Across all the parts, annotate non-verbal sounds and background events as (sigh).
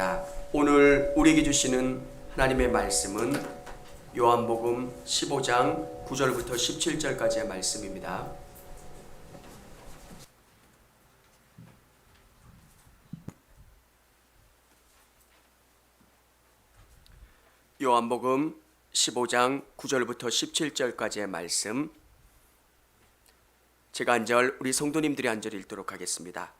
기도합니다. 오늘 우리에게 주시는 하나님의 말씀은 요한복음 15장 9절부터 17절까지의 말씀입니다. 요한복음 15장 9절부터 17절까지의 말씀 제가 한절 우리 성도님들이 한절 읽도록 하겠습니다.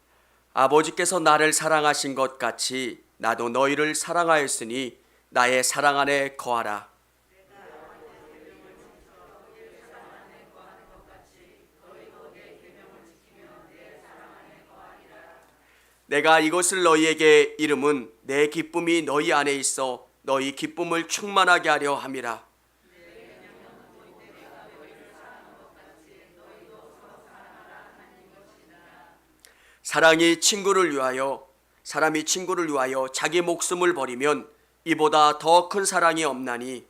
아버지께서 나를 사랑하신 것 같이 나도 너희를 사랑하였으니 나의 사랑 안에 거하라. 내가 이것을 너희에게 이름은 내 기쁨이 너희 안에 있어 너희 기쁨을 충만하게 하려 함이라. 사랑이 친구를 위하여 사람이 친구를 위하여 자기 목숨을 버리면 이보다 더 큰 사랑이 없나니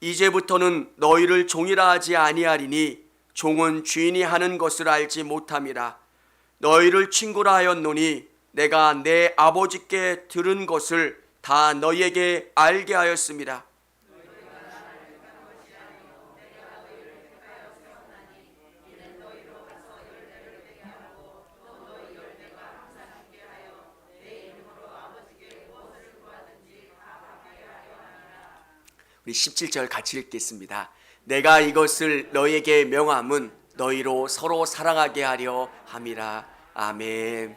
이제부터는 너희를 종이라 하지 아니하리니 종은 주인이 하는 것을 알지 못함이라 너희를 친구라 하였노니 내가 내 아버지께 들은 것을 다 너희에게 알게 하였습니다. 우리 17절 같이 읽겠습니다. 내가 이것을 너희에게 명함은 너희로 서로 사랑하게 하려 함이라. 아멘.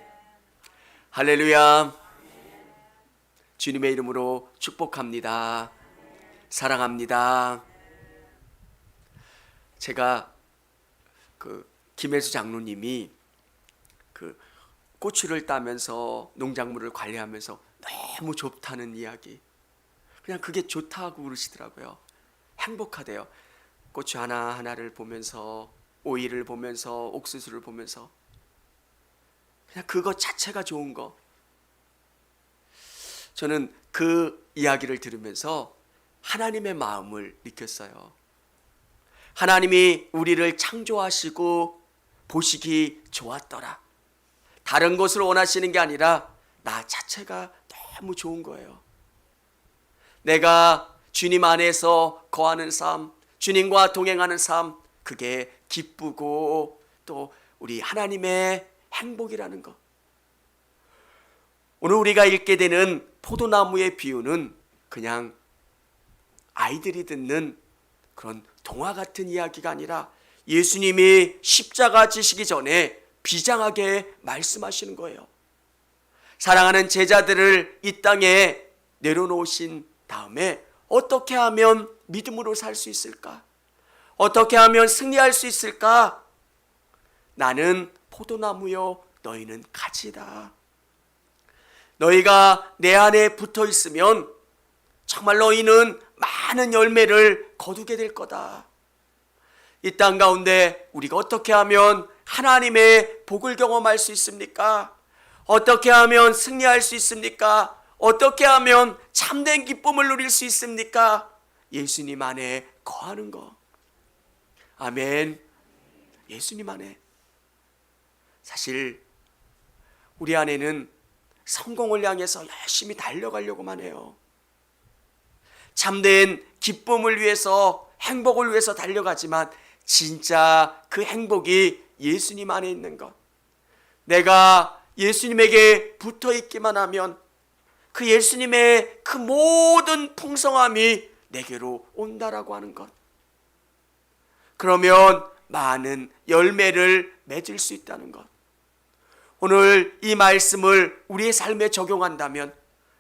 할렐루야. 주님의 이름으로 축복합니다. 사랑합니다. 제가 그 김혜수 장로님이 그 고추를 따면서 농작물을 관리하면서 너무 좋다는 이야기. 그냥 그게 좋다고 그러시더라고요. 행복하대요. 고추 하나 하나를 보면서 오이를 보면서 옥수수를 보면서 그냥 그것 자체가 좋은 거. 저는 그 이야기를 들으면서 하나님의 마음을 느꼈어요. 하나님이 우리를 창조하시고 보시기 좋았더라. 다른 것을 원하시는 게 아니라 나 자체가 너무 좋은 거예요. 내가 주님 안에서 거하는 삶, 주님과 동행하는 삶, 그게 기쁘고 또 우리 하나님의 행복이라는 것. 오늘 우리가 읽게 되는 포도나무의 비유는 그냥 아이들이 듣는 그런 동화 같은 이야기가 아니라 예수님이 십자가 지시기 전에 비장하게 말씀하시는 거예요. 사랑하는 제자들을 이 땅에 내려놓으신 다음에 어떻게 하면 믿음으로 살 수 있을까? 어떻게 하면 승리할 수 있을까? 나는 포도나무요, 너희는 가지다. 너희가 내 안에 붙어 있으면 정말 너희는 많은 열매를 거두게 될 거다. 이 땅 가운데 우리가 어떻게 하면 하나님의 복을 경험할 수 있습니까? 어떻게 하면 승리할 수 있습니까? 어떻게 하면 참된 기쁨을 누릴 수 있습니까? 예수님 안에 거하는 거. 아멘. 예수님 안에. 사실 우리 안에는 성공을 향해서 열심히 달려가려고만 해요. 참된 기쁨을 위해서 행복을 위해서 달려가지만 진짜 그 행복이 예수님 안에 있는 것. 내가 예수님에게 붙어 있기만 하면 그 예수님의 그 모든 풍성함이 내게로 온다라고 하는 것. 그러면 많은 열매를 맺을 수 있다는 것. 오늘 이 말씀을 우리의 삶에 적용한다면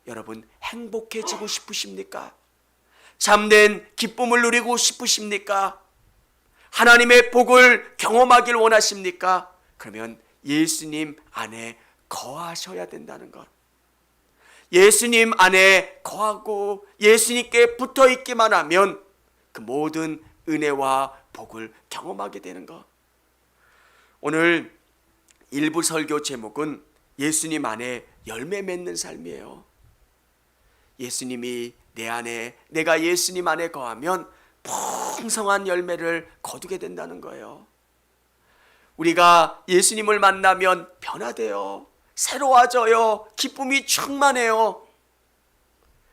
여러분 행복해지고 싶으십니까? 참된 기쁨을 누리고 싶으십니까? 하나님의 복을 경험하길 원하십니까? 그러면 예수님 안에 거하셔야 된다는 것. 예수님 안에 거하고 예수님께 붙어 있기만 하면 그 모든 은혜와 복을 경험하게 되는 것. 오늘 일부 설교 제목은 예수님 안에 열매 맺는 삶이에요. 예수님이 내 안에 내가 예수님 안에 거하면 풍성한 열매를 거두게 된다는 거예요. 우리가 예수님을 만나면 변화돼요. 새로워져요. 기쁨이 충만해요.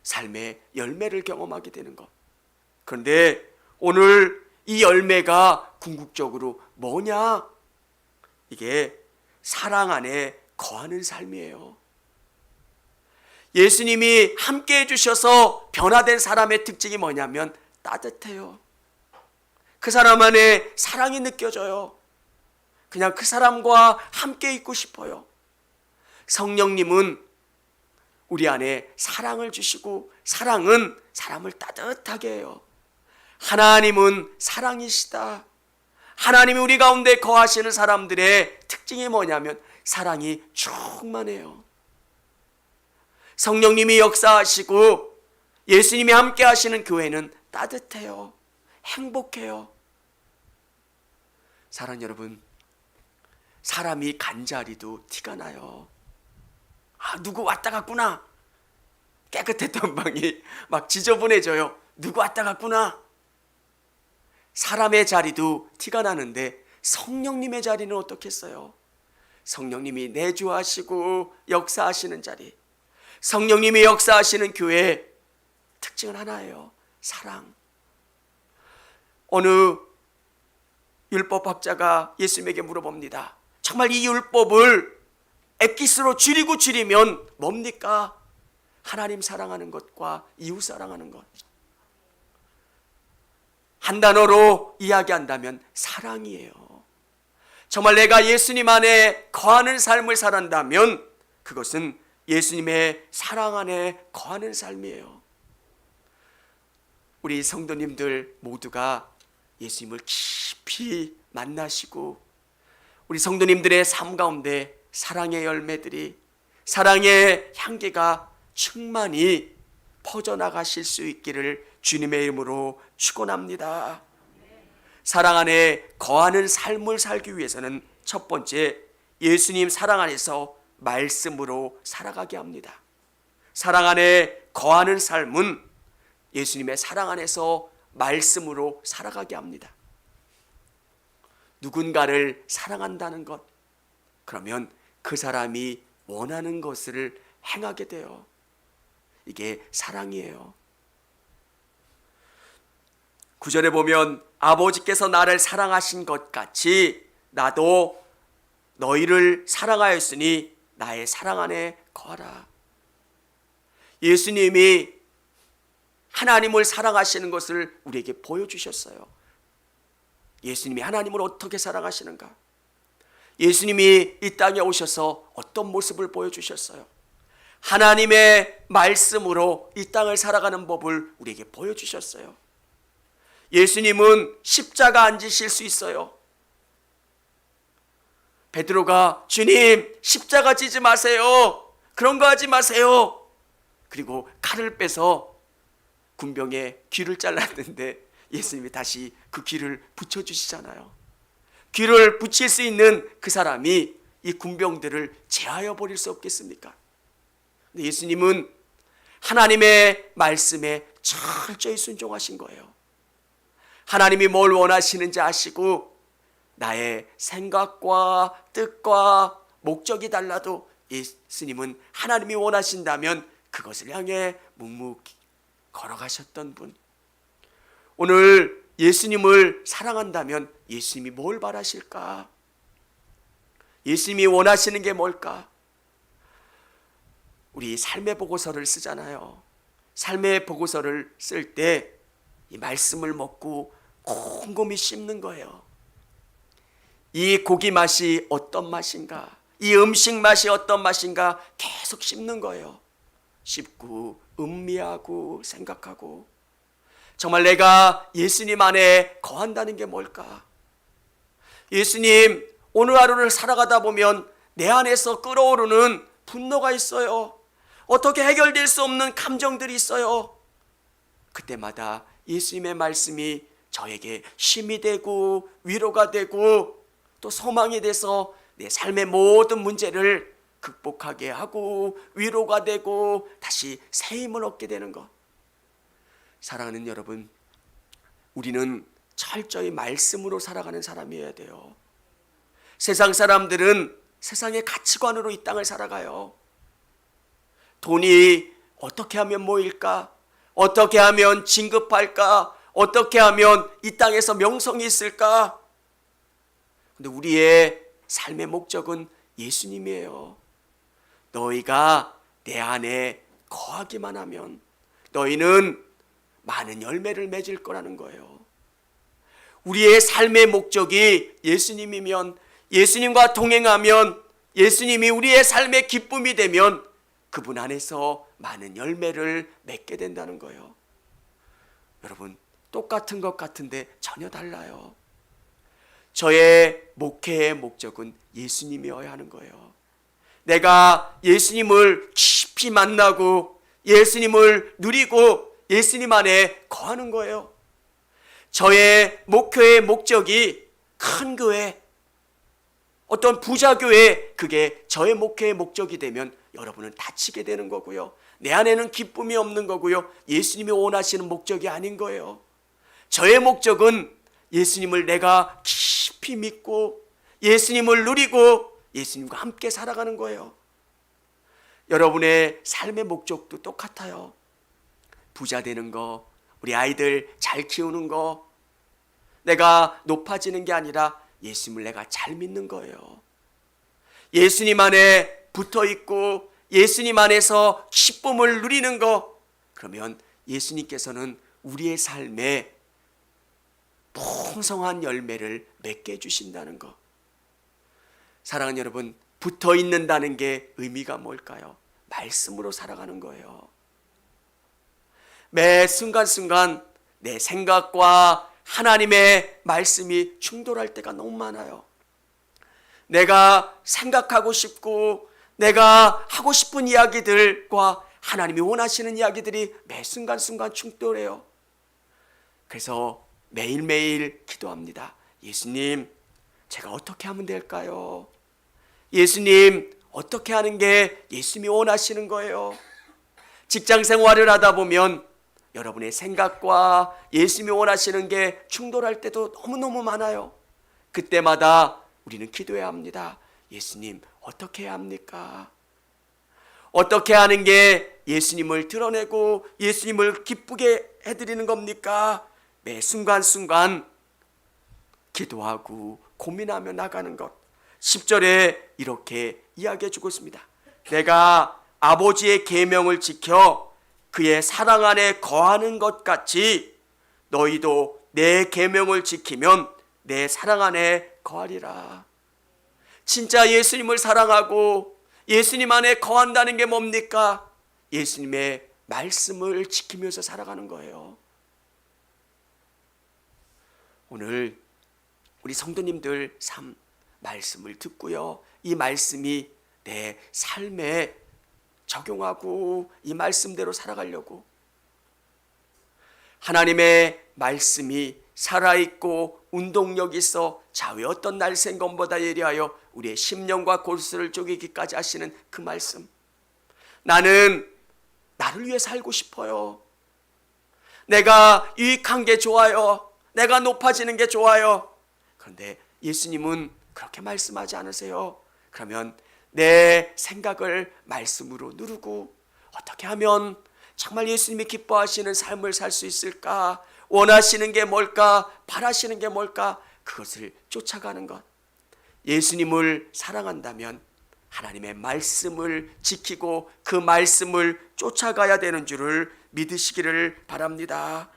삶의 열매를 경험하게 되는 것. 그런데 오늘 이 열매가 궁극적으로 뭐냐? 이게 사랑 안에 거하는 삶이에요. 예수님이 함께 해주셔서 변화된 사람의 특징이 뭐냐면 따뜻해요. 그 사람 안에 사랑이 느껴져요. 그냥 그 사람과 함께 있고 싶어요. 성령님은 우리 안에 사랑을 주시고 사랑은 사람을 따뜻하게 해요. 하나님은 사랑이시다. 하나님이 우리 가운데 거하시는 사람들의 특징이 뭐냐면 사랑이 충만해요. 성령님이 역사하시고 예수님이 함께 하시는 교회는 따뜻해요. 행복해요. 사랑 여러분, 사람이 간자리도 티가 나요. 아, 누구 왔다 갔구나. 깨끗했던 방이 막 지저분해져요. 누구 왔다 갔구나. 사람의 자리도 티가 나는데 성령님의 자리는 어떻겠어요? 성령님이 내주하시고 역사하시는 자리. 성령님이 역사하시는 교회 특징은 하나예요. 사랑. 어느 율법학자가 예수님에게 물어봅니다. 정말 이 율법을 엑기스로 줄이고 줄이면 뭡니까? 하나님 사랑하는 것과 이웃 사랑하는 것. 한 단어로 이야기한다면 사랑이에요. 정말 내가 예수님 안에 거하는 삶을 살한다면 그것은 예수님의 사랑 안에 거하는 삶이에요. 우리 성도님들 모두가 예수님을 깊이 만나시고 우리 성도님들의 삶 가운데 사랑의 열매들이 사랑의 향기가 충만히 퍼져나가실 수 있기를 주님의 이름으로 축원합니다. 사랑 안에 거하는 삶을 살기 위해서는 첫 번째 예수님 사랑 안에서 말씀으로 살아가게 합니다. 사랑 안에 거하는 삶은 예수님의 사랑 안에서 말씀으로 살아가게 합니다. 누군가를 사랑한다는 것, 그러면 그 사람이 원하는 것을 행하게 돼요. 이게 사랑이에요. 구절에 보면 아버지께서 나를 사랑하신 것 같이 나도 너희를 사랑하였으니 나의 사랑 안에 거하라. 예수님이 하나님을 사랑하시는 것을 우리에게 보여주셨어요. 예수님이 하나님을 어떻게 사랑하시는가? 예수님이 이 땅에 오셔서 어떤 모습을 보여주셨어요? 하나님의 말씀으로 이 땅을 살아가는 법을 우리에게 보여주셨어요. 예수님은 십자가 안 지실 수 있어요. 베드로가 주님 십자가 지지 마세요. 그런 거 하지 마세요. 그리고 칼을 빼서 군병의 귀를 잘랐는데 예수님이 다시 그 귀를 붙여 주시잖아요. 귀를 붙일 수 있는 그 사람이 이 군병들을 제하여 버릴 수 없겠습니까? 근데 예수님은 하나님의 말씀에 철저히 순종하신 거예요. 하나님이 뭘 원하시는지 아시고 나의 생각과 뜻과 목적이 달라도 예수님은 하나님이 원하신다면 그것을 향해 묵묵히 걸어가셨던 분. 오늘 예수님을 사랑한다면 예수님이 뭘 바라실까? 예수님이 원하시는 게 뭘까? 우리 삶의 보고서를 쓰잖아요. 삶의 보고서를 쓸 때 이 말씀을 먹고 곰곰이 씹는 거예요. 이 고기 맛이 어떤 맛인가? 이 음식 맛이 어떤 맛인가? 계속 씹는 거예요. 씹고 음미하고 생각하고 정말 내가 예수님 안에 거한다는 게 뭘까? 예수님 오늘 하루를 살아가다 보면 내 안에서 끓어오르는 분노가 있어요. 어떻게 해결될 수 없는 감정들이 있어요. 그때마다 예수님의 말씀이 저에게 힘이 되고 위로가 되고 또 소망이 돼서 내 삶의 모든 문제를 극복하게 하고 위로가 되고 다시 새 힘을 얻게 되는 것. 사랑하는 여러분, 우리는 철저히 말씀으로 살아가는 사람이어야 돼요. 세상 사람들은 세상의 가치관으로 이 땅을 살아가요. 돈이 어떻게 하면 모일까? 어떻게 하면 진급할까? 어떻게 하면 이 땅에서 명성이 있을까? 근데 우리의 삶의 목적은 예수님이에요. 너희가 내 안에 거하기만 하면 너희는 많은 열매를 맺을 거라는 거예요. 우리의 삶의 목적이 예수님이면 예수님과 동행하면 예수님이 우리의 삶의 기쁨이 되면 그분 안에서 많은 열매를 맺게 된다는 거예요. 여러분, 똑같은 것 같은데 전혀 달라요. 저의 목회의 목적은 예수님이어야 하는 거예요. 내가 예수님을 깊이 만나고 예수님을 누리고 예수님 안에 거하는 거예요. 저의 목표의 목적이 큰 교회, 어떤 부자 교회, 그게 저의 목표의 목적이 되면 여러분은 다치게 되는 거고요. 내 안에는 기쁨이 없는 거고요. 예수님이 원하시는 목적이 아닌 거예요. 저의 목적은 예수님을 내가 깊이 믿고 예수님을 누리고 예수님과 함께 살아가는 거예요. 여러분의 삶의 목적도 똑같아요. 부자 되는 거, 우리 아이들 잘 키우는 거, 내가 높아지는 게 아니라 예수님을 내가 잘 믿는 거예요. 예수님 안에 붙어 있고 예수님 안에서 기쁨을 누리는 거, 그러면 예수님께서는 우리의 삶에 풍성한 열매를 맺게 해주신다는 거. 사랑하는 여러분, 붙어 있는다는 게 의미가 뭘까요? 말씀으로 살아가는 거예요. 매 순간순간 내 생각과 하나님의 말씀이 충돌할 때가 너무 많아요. 내가 생각하고 싶고 내가 하고 싶은 이야기들과 하나님이 원하시는 이야기들이 매 순간순간 충돌해요. 그래서 매일매일 기도합니다. 예수님, 제가 어떻게 하면 될까요? 예수님, 어떻게 하는 게 예수님이 원하시는 거예요? 직장 생활을 하다 보면 여러분의 생각과 예수님이 원하시는 게 충돌할 때도 너무너무 많아요. 그때마다 우리는 기도해야 합니다. 예수님, 어떻게 해야 합니까? 어떻게 하는 게 예수님을 드러내고 예수님을 기쁘게 해드리는 겁니까? 매 순간순간 기도하고 고민하며 나가는 것. 10절에 이렇게 이야기해 주고 있습니다. 내가 아버지의 계명을 지켜 그의 사랑 안에 거하는 것 같이 너희도 내 계명을 지키면 내 사랑 안에 거하리라. 진짜 예수님을 사랑하고 예수님 안에 거한다는 게 뭡니까? 예수님의 말씀을 지키면서 살아가는 거예요. 오늘 우리 성도님들 삶 말씀을 듣고요. 이 말씀이 내 삶에 적용하고 이 말씀대로 살아가려고. 하나님의 말씀이 살아있고 운동력 있어 자외 어떤 날생검보다 예리하여 우리의 심령과 골수를 쪼개기까지 하시는 그 말씀. 나는 나를 위해 살고 싶어요. 내가 유익한 게 좋아요. 내가 높아지는 게 좋아요. 그런데 예수님은 그렇게 말씀하지 않으세요. 그러면 내 생각을 말씀으로 누르고 어떻게 하면 정말 예수님이 기뻐하시는 삶을 살 수 있을까? 원하시는 게 뭘까? 바라시는 게 뭘까? 그것을 쫓아가는 것. 예수님을 사랑한다면 하나님의 말씀을 지키고 그 말씀을 쫓아가야 되는 줄을 믿으시기를 바랍니다.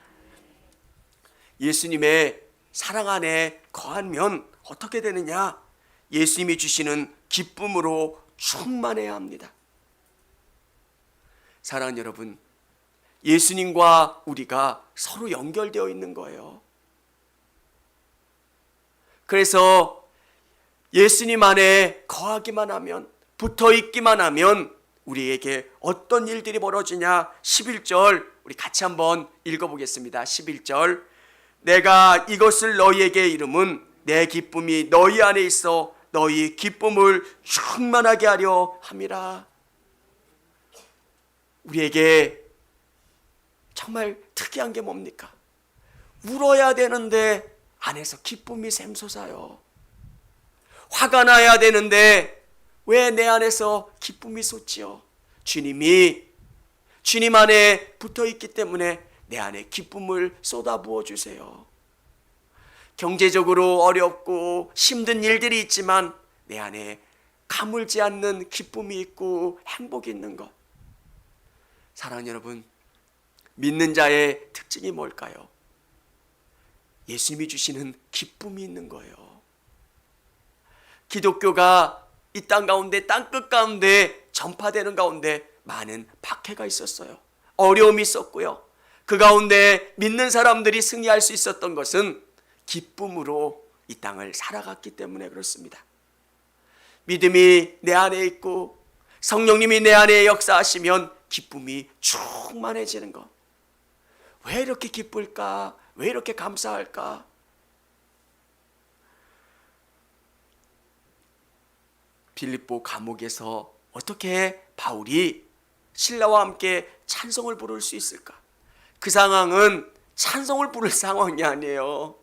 예수님의 사랑 안에 거하면 어떻게 되느냐? 예수님이 주시는 기쁨으로 충만해야 합니다. 사랑하는 여러분, 예수님과 우리가 서로 연결되어 있는 거예요. 그래서 예수님 안에 거하기만 하면, 붙어 있기만 하면 우리에게 어떤 일들이 벌어지냐? 11절, 우리 같이 한번 읽어 보겠습니다. 11절. 내가 이것을 너희에게 이름은 내 기쁨이 너희 안에 있어 너희 기쁨을 충만하게 하려 함이라. 우리에게 정말 특이한 게 뭡니까? 울어야 되는데 안에서 기쁨이 샘솟아요. 화가 나야 되는데 왜 내 안에서 기쁨이 솟지요? 주님이 주님 안에 붙어 있기 때문에 내 안에 기쁨을 쏟아부어 주세요. 경제적으로 어렵고 힘든 일들이 있지만 내 안에 가물지 않는 기쁨이 있고 행복이 있는 것. 사랑하는 여러분, 믿는 자의 특징이 뭘까요? 예수님이 주시는 기쁨이 있는 거예요. 기독교가 이 땅 가운데 땅 끝 가운데 전파되는 가운데 많은 박해가 있었어요. 어려움이 있었고요. 그 가운데 믿는 사람들이 승리할 수 있었던 것은 기쁨으로 이 땅을 살아갔기 때문에 그렇습니다. 믿음이 내 안에 있고 성령님이 내 안에 역사하시면 기쁨이 충만해지는 것. 왜 이렇게 기쁠까? 왜 이렇게 감사할까? 빌립보 감옥에서 어떻게 바울이 신라와 함께 찬송을 부를 수 있을까? 그 상황은 찬송을 부를 상황이 아니에요.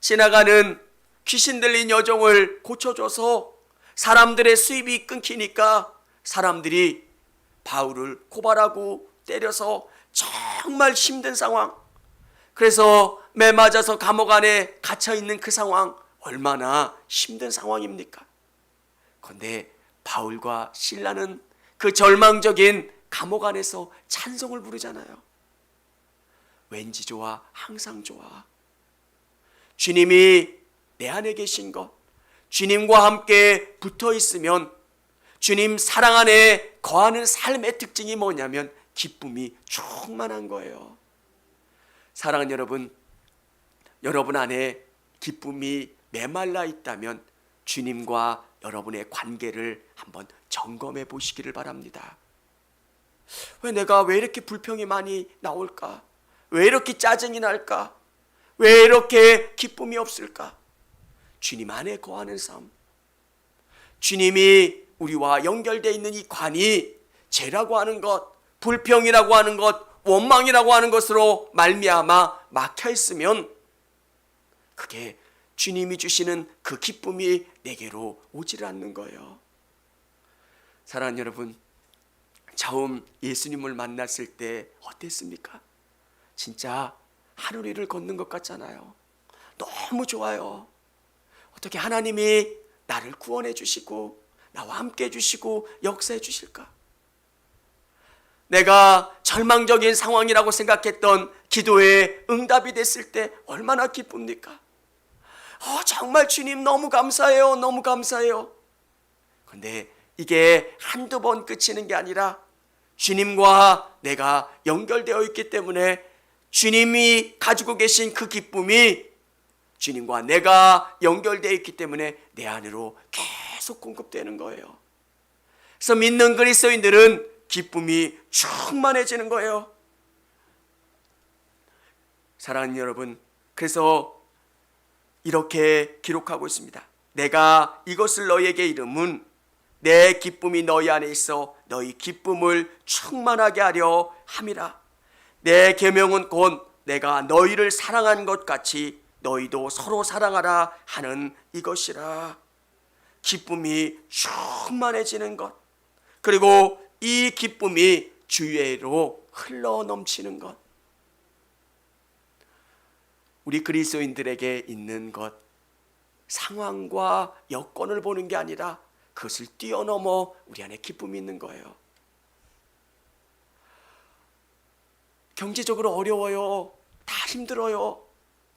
지나가는 귀신 들린 여종을 고쳐줘서 사람들의 수입이 끊기니까 사람들이 바울을 고발하고 때려서 정말 힘든 상황. 그래서 매 맞아서 감옥 안에 갇혀 있는 그 상황 얼마나 힘든 상황입니까? 그런데 바울과 신라는 그 절망적인 감옥 안에서 찬송을 부르잖아요. 왠지 좋아, 항상 좋아. 주님이 내 안에 계신 것, 주님과 함께 붙어 있으면 주님 사랑 안에 거하는 삶의 특징이 뭐냐면 기쁨이 충만한 거예요. 사랑하는 여러분, 여러분 안에 기쁨이 메말라 있다면 주님과 여러분의 관계를 한번 점검해 보시기를 바랍니다. 왜 내가 왜 이렇게 불평이 많이 나올까? 왜 이렇게 짜증이 날까? 왜 이렇게 기쁨이 없을까? 주님 안에 거하는 삶. 주님이 우리와 연결되어 있는 이 관이 죄라고 하는 것, 불평이라고 하는 것, 원망이라고 하는 것으로 말미암아 막혀 있으면 그게 주님이 주시는 그 기쁨이 내게로 오지를 않는 거예요. 사랑하는 여러분, 처음 예수님을 만났을 때 어땠습니까? 진짜 하늘 위를 걷는 것 같잖아요. 너무 좋아요. 어떻게 하나님이 나를 구원해 주시고 나와 함께 해 주시고 역사해 주실까? 내가 절망적인 상황이라고 생각했던 기도에 응답이 됐을 때 얼마나 기쁩니까? 어, 정말 주님 너무 감사해요. 너무 감사해요. 근데 이게 한두 번 끝이는 게 아니라 주님과 내가 연결되어 있기 때문에 주님이 가지고 계신 그 기쁨이 주님과 내가 연결되어 있기 때문에 내 안으로 계속 공급되는 거예요. 그래서 믿는 그리스도인들은 기쁨이 충만해지는 거예요. 사랑하는 여러분, 그래서 이렇게 기록하고 있습니다. 내가 이것을 너희에게 이름은 내 기쁨이 너희 안에 있어 너희 기쁨을 충만하게 하려 함이라. 내 계명은 곧 내가 너희를 사랑한 것 같이 너희도 서로 사랑하라 하는 이것이라. 기쁨이 충만해지는 것. 그리고 이 기쁨이 주위로 흘러 넘치는 것. 우리 그리스도인들에게 있는 것 상황과 여건을 보는 게 아니라 그것을 뛰어넘어 우리 안에 기쁨이 있는 거예요. 경제적으로 어려워요. 다 힘들어요.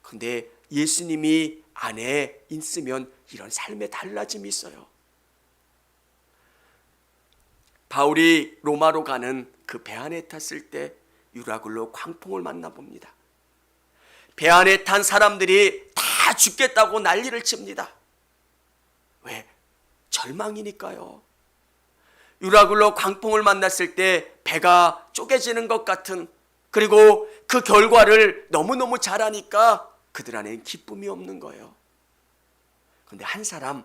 근데 예수님이 안에 있으면 이런 삶의 달라짐이 있어요. 바울이 로마로 가는 그 배 안에 탔을 때 유라굴로 광풍을 만나봅니다. 배 안에 탄 사람들이 다 죽겠다고 난리를 칩니다. 왜? 절망이니까요. 유라굴로 광풍을 만났을 때 배가 쪼개지는 것 같은 그리고 그 결과를 너무너무 잘하니까 그들 안에 기쁨이 없는 거예요. 그런데 한 사람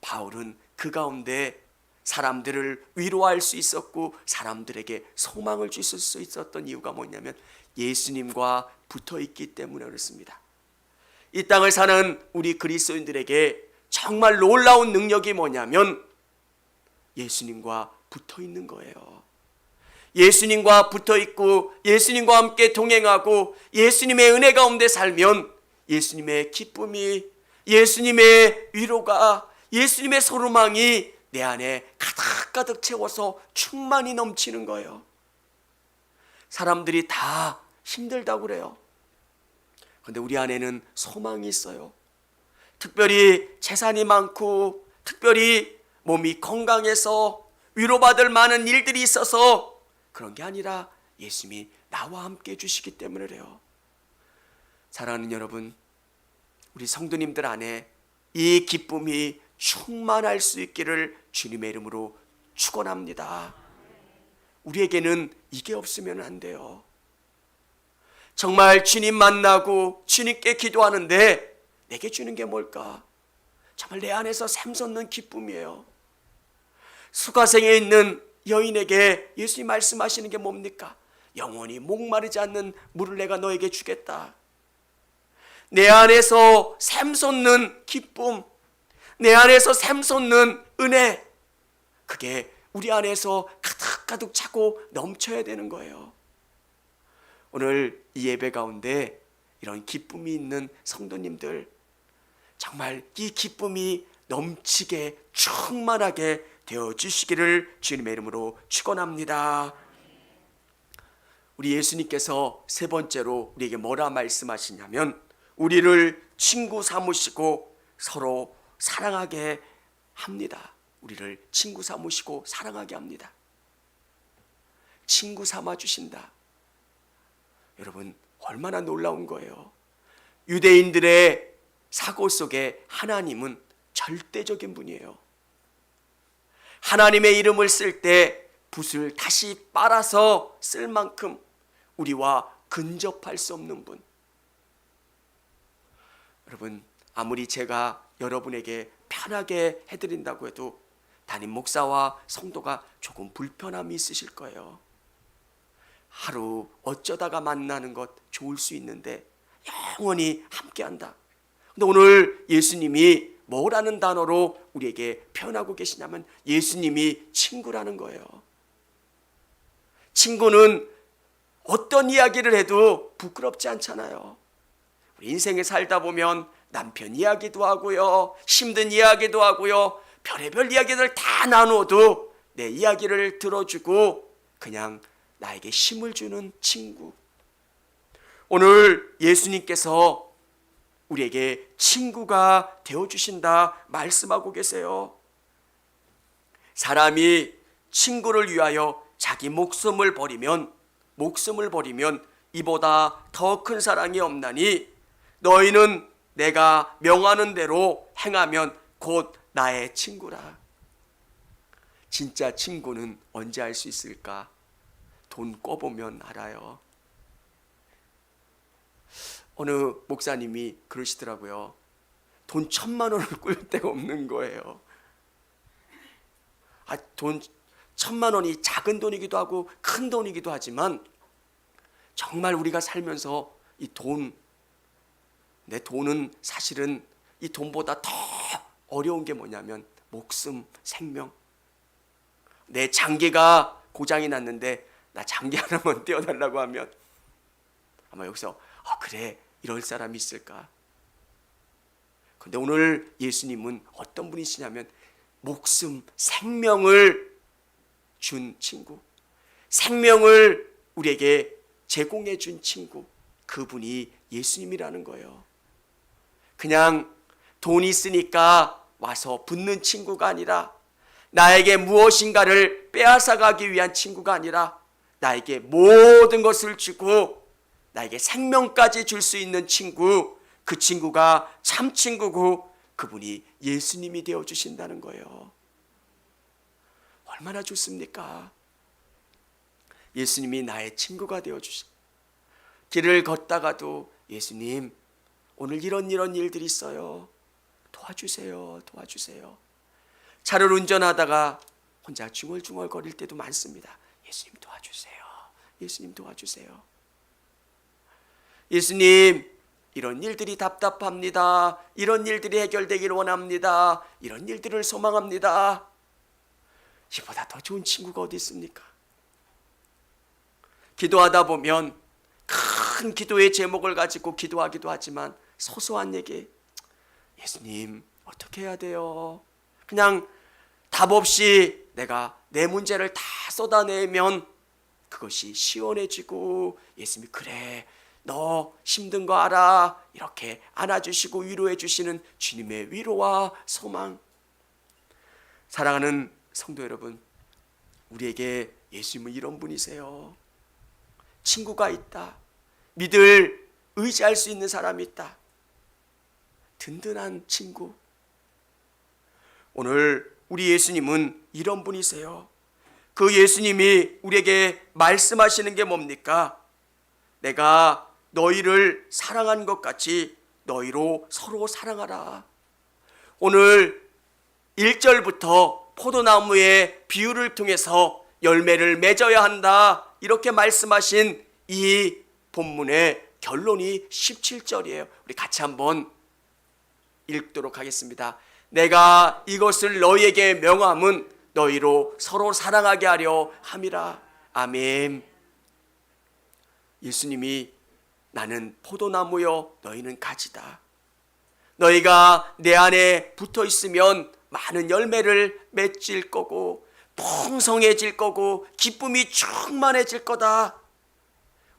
바울은 그 가운데 사람들을 위로할 수 있었고 사람들에게 소망을 주실 수 있었던 이유가 뭐냐면 예수님과 붙어 있기 때문에 그렇습니다. 이 땅을 사는 우리 그리스도인들에게 정말 놀라운 능력이 뭐냐면 예수님과 붙어 있는 거예요. 예수님과 붙어 있고 예수님과 함께 동행하고 예수님의 은혜 가운데 살면 예수님의 기쁨이 예수님의 위로가 예수님의 소망이 내 안에 가득가득 채워서 충만히 넘치는 거예요. 사람들이 다 힘들다고 그래요. 근데 우리 안에는 소망이 있어요. 특별히 재산이 많고 특별히 몸이 건강해서 위로받을 많은 일들이 있어서 그런 게 아니라 예수님이 나와 함께 해주시기 때문에 그래요. 사랑하는 여러분, 우리 성도님들 안에 이 기쁨이 충만할 수 있기를 주님의 이름으로 축원합니다. 우리에게는 이게 없으면 안 돼요. 정말 주님 만나고 주님께 기도하는데 내게 주는 게 뭘까? 정말 내 안에서 샘솟는 기쁨이에요. 수가생에 있는 여인에게 예수님 말씀하시는 게 뭡니까? 영원히 목마르지 않는 물을 내가 너에게 주겠다. 내 안에서 샘솟는 기쁨, 내 안에서 샘솟는 은혜, 그게 우리 안에서 가득가득 차고 넘쳐야 되는 거예요. 오늘 이 예배 가운데 이런 기쁨이 있는 성도님들, 정말 이 기쁨이 넘치게 충만하게 되어 주시기를 주님의 이름으로 축원합니다. 우리 예수님께서 세 번째로 우리에게 뭐라 말씀하시냐면 우리를 친구 삼으시고 서로 사랑하게 합니다. 우리를 친구 삼으시고 사랑하게 합니다. 친구 삼아 주신다. 여러분 얼마나 놀라운 거예요. 유대인들의 사고 속에 하나님은 절대적인 분이에요. 하나님의 이름을 쓸 때 붓을 다시 빨아서 쓸 만큼 우리와 근접할 수 없는 분. 여러분, 아무리 제가 여러분에게 편하게 해드린다고 해도 담임 목사와 성도가 조금 불편함이 있으실 거예요. 하루 어쩌다가 만나는 것 좋을 수 있는데 영원히 함께한다. 근데 오늘 예수님이 뭐라는 단어로 우리에게 표현하고 계시냐면 예수님이 친구라는 거예요. 친구는 어떤 이야기를 해도 부끄럽지 않잖아요. 우리 인생에 살다 보면 남편 이야기도 하고요. 힘든 이야기도 하고요. 별의별 이야기들 다 나눠도 내 이야기를 들어주고 그냥 나에게 힘을 주는 친구. 오늘 예수님께서 우리에게 친구가 되어 주신다 말씀하고 계세요. 사람이 친구를 위하여 자기 목숨을 버리면 목숨을 버리면 이보다 더 큰 사랑이 없나니 너희는 내가 명하는 대로 행하면 곧 나의 친구라. 진짜 친구는 언제 알 수 있을까? 돈 꿔보면 알아요. 어느 목사님이 그러시더라고요. 돈 천만 원을 (laughs) 꿀 데가 없는 거예요. 아, 돈 천만 원이 작은 돈이기도 하고 큰 돈이기도 하지만 정말 우리가 살면서 이 돈, 내 돈은 사실은 이 돈보다 더 어려운 게 뭐냐면 목숨, 생명. 내 장기가 고장이 났는데 나 장기 하나만 (laughs) 떼어달라고 하면 아마 여기서 아 그래 이럴 사람이 있을까? 근데 오늘 예수님은 어떤 분이시냐면 목숨, 생명을 준 친구, 생명을 우리에게 제공해 준 친구, 그분이 예수님이라는 거예요. 그냥 돈 있으니까 와서 붙는 친구가 아니라 나에게 무엇인가를 빼앗아 가기 위한 친구가 아니라 나에게 모든 것을 주고 나에게 생명까지 줄 수 있는 친구, 그 친구가 참 친구고 그분이 예수님이 되어 주신다는 거예요. 얼마나 좋습니까? 예수님이 나의 친구가 되어 주신. 길을 걷다가도 예수님, 오늘 이런 이런 일들이 있어요. 도와주세요. 도와주세요. 차를 운전하다가 혼자 중얼중얼 거릴 때도 많습니다. 예수님 도와주세요. 예수님 도와주세요. 예수님, 이런 일들이 답답합니다. 이런 일들이 해결되길 원합니다. 이런 일들을 소망합니다. 이보다 더 좋은 친구가 어디 있습니까? 기도하다 보면 큰 기도의 제목을 가지고 기도하기도 하지만 소소한 얘기 예수님 어떻게 해야 돼요? 그냥 답 없이 내가 내 문제를 다 쏟아내면 그것이 시원해지고 예수님이 그래 너 힘든 거 알아? 이렇게 안아주시고 위로해 주시는 주님의 위로와 소망. 사랑하는 성도 여러분 우리에게 예수님은 이런 분이세요. 친구가 있다. 믿을 의지할 수 있는 사람이 있다. 든든한 친구. 오늘 우리 예수님은 이런 분이세요. 그 예수님이 우리에게 말씀하시는 게 뭡니까? 내가 너희를 사랑한 것 같이 너희로 서로 사랑하라. 오늘 1절부터 포도나무의 비유를 통해서 열매를 맺어야 한다. 이렇게 말씀하신 이 본문의 결론이 17절이에요. 우리 같이 한번 읽도록 하겠습니다. 내가 이것을 너희에게 명함은 너희로 서로 사랑하게 하려 함이라. 아멘. 예수님이 나는 포도나무요 너희는 가지다. 너희가 내 안에 붙어 있으면 많은 열매를 맺을 거고 풍성해질 거고 기쁨이 충만해질 거다.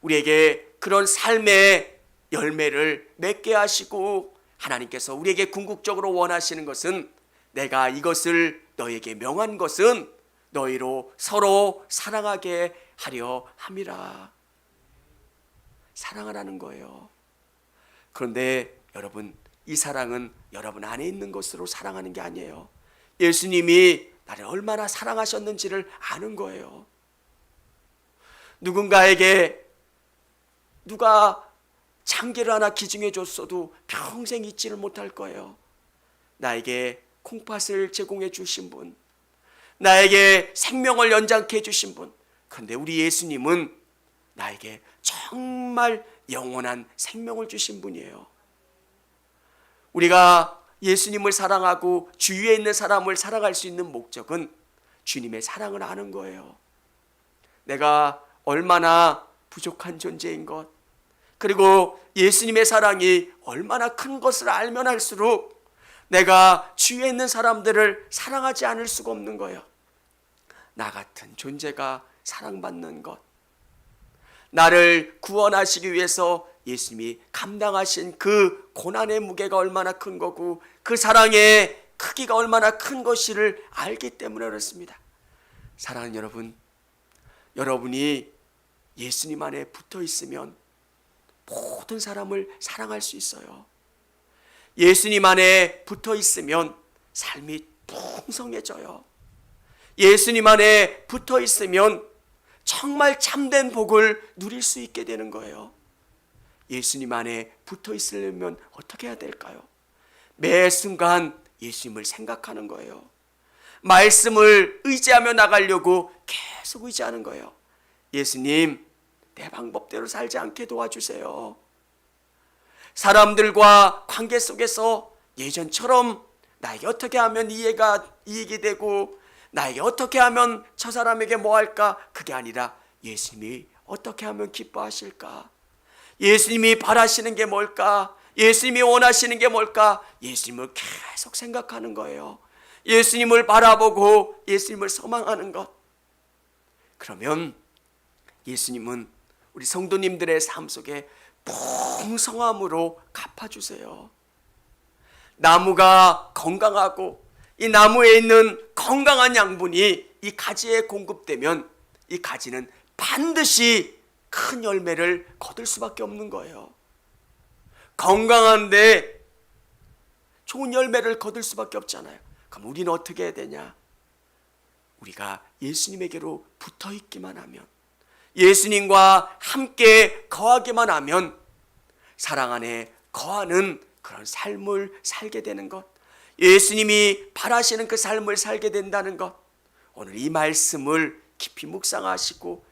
우리에게 그런 삶의 열매를 맺게 하시고 하나님께서 우리에게 궁극적으로 원하시는 것은 내가 이것을 너에게 명한 것은 너희로 서로 사랑하게 하려 함이라. 사랑하라는 거예요. 그런데 여러분, 이 사랑은 여러분 안에 있는 것으로 사랑하는 게 아니에요. 예수님이 나를 얼마나 사랑하셨는지를 아는 거예요. 누군가에게 누가 창기를 하나 기증해 줬어도 평생 잊지를 못할 거예요. 나에게 콩팥을 제공해 주신 분, 나에게 생명을 연장케 해 주신 분. 그런데 우리 예수님은 나에게 정말 영원한 생명을 주신 분이에요. 우리가 예수님을 사랑하고 주위에 있는 사람을 사랑할 수 있는 목적은 주님의 사랑을 아는 거예요. 내가 얼마나 부족한 존재인 것, 그리고 예수님의 사랑이 얼마나 큰 것을 알면 할수록 내가 주위에 있는 사람들을 사랑하지 않을 수가 없는 거예요. 나 같은 존재가 사랑받는 것. 나를 구원하시기 위해서 예수님이 감당하신 그 고난의 무게가 얼마나 큰 거고 그 사랑의 크기가 얼마나 큰 것이를 알기 때문에 그렇습니다. 사랑하는 여러분, 여러분이 예수님 안에 붙어 있으면 모든 사람을 사랑할 수 있어요. 예수님 안에 붙어 있으면 삶이 풍성해져요. 예수님 안에 붙어 있으면 정말 참된 복을 누릴 수 있게 되는 거예요. 예수님 안에 붙어 있으려면 어떻게 해야 될까요? 매 순간 예수님을 생각하는 거예요. 말씀을 의지하며 나가려고 계속 의지하는 거예요. 예수님, 내 방법대로 살지 않게 도와주세요. 사람들과 관계 속에서 예전처럼 나에게 어떻게 하면 이해가 이익이 되고 나에게 어떻게 하면 저 사람에게 뭐 할까? 그게 아니라 예수님이 어떻게 하면 기뻐하실까? 예수님이 바라시는 게 뭘까? 예수님이 원하시는 게 뭘까? 예수님을 계속 생각하는 거예요. 예수님을 바라보고 예수님을 소망하는 것. 그러면 예수님은 우리 성도님들의 삶 속에 풍성함으로 갚아주세요. 나무가 건강하고 이 나무에 있는 건강한 양분이 이 가지에 공급되면 이 가지는 반드시 큰 열매를 거둘 수밖에 없는 거예요. 건강한데 좋은 열매를 거둘 수밖에 없잖아요. 그럼 우리는 어떻게 해야 되냐? 우리가 예수님에게로 붙어 있기만 하면 예수님과 함께 거하기만 하면 사랑 안에 거하는 그런 삶을 살게 되는 것. 예수님이 바라시는 그 삶을 살게 된다는 것. 오늘 이 말씀을 깊이 묵상하시고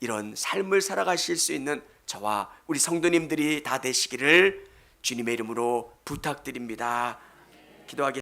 이런 삶을 살아가실 수 있는 저와 우리 성도님들이 다 되시기를 주님의 이름으로 부탁드립니다. 기도하겠습니다.